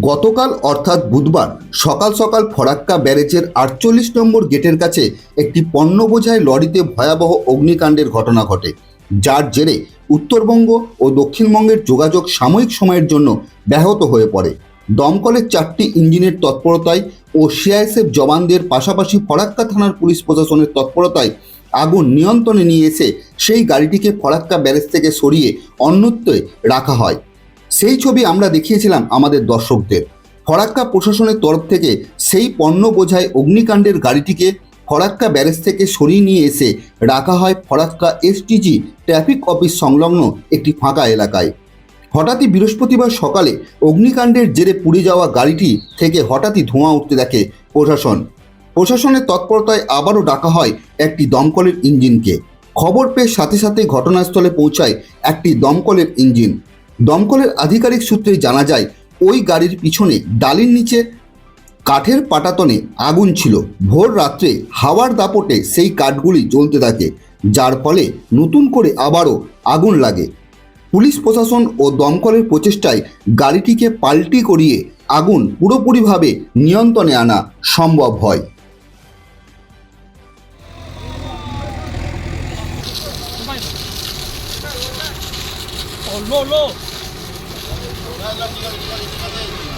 গতকাল অর্থাৎ বুধবার সকাল সকাল ফরাক্কা ব্যারেজের আটচল্লিশ নম্বর গেটের কাছে একটি পণ্য বোঝাই লরিতে ভয়াবহ অগ্নিকাণ্ডের ঘটনা ঘটে। যার জেরে উত্তরবঙ্গ ও দক্ষিণবঙ্গের যোগাযোগ সাময়িক সময়ের জন্য ব্যাহত হয়ে পড়ে। দমকলের চারটি ইঞ্জিনের তৎপরতায় ও সিআইএসএফ জওয়ানদের পাশাপাশি ফরাক্কা থানার পুলিশ প্রশাসনের তৎপরতায় আগুন নিয়ন্ত্রণে নিয়ে এসে সেই গাড়িটিকে ফরাক্কা ব্যারেজ থেকে সরিয়ে অন্যত্রে রাখা হয়। সেই ছবি আমরা দেখিয়েছিলাম আমাদের দর্শকদের। ফরাক্কা প্রশাসনের তরফ থেকে সেই পণ্য বোঝায় অগ্নিকাণ্ডের গাড়িটিকে ফরাক্কা ব্যারেজ থেকে সরিয়ে নিয়ে এসে রাখা হয় ফরাক্কা এসটিজি ট্রাফিক অফিস সংলগ্ন একটি ফাঁকা এলাকায়। হঠাৎই বৃহস্পতিবার সকালে অগ্নিকাণ্ডের জেরে পুড়ে যাওয়া গাড়িটি থেকে হঠাৎই ধোঁয়া উঠতে দেখে প্রশাসন। প্রশাসনের তৎপরতায় আবারও ডাকা হয় একটি দমকলের ইঞ্জিনকে। খবর পেয়ে সাথে সাথে ঘটনাস্থলে পৌঁছায় একটি দমকলের ইঞ্জিন। দমকলের আধিকারিক সূত্রে জানা যায় ওই গাড়ির পিছনে ডালির নিচে কাঠের পাটাতনে আগুন ছিল। ভোর রাত্রে হাওয়ার দাপটে সেই কাঠগুলি জ্বলতে থাকে যার ফলে নতুন করে আবারও আগুন লাগে। পুলিশ প্রশাসন ও দমকলের প্রচেষ্টায় গাড়িটিকে পাল্টি করিয়ে আগুন পুরোপুরিভাবে নিয়ন্ত্রণে আনা সম্ভব হয়। Oh, low, 何してたの?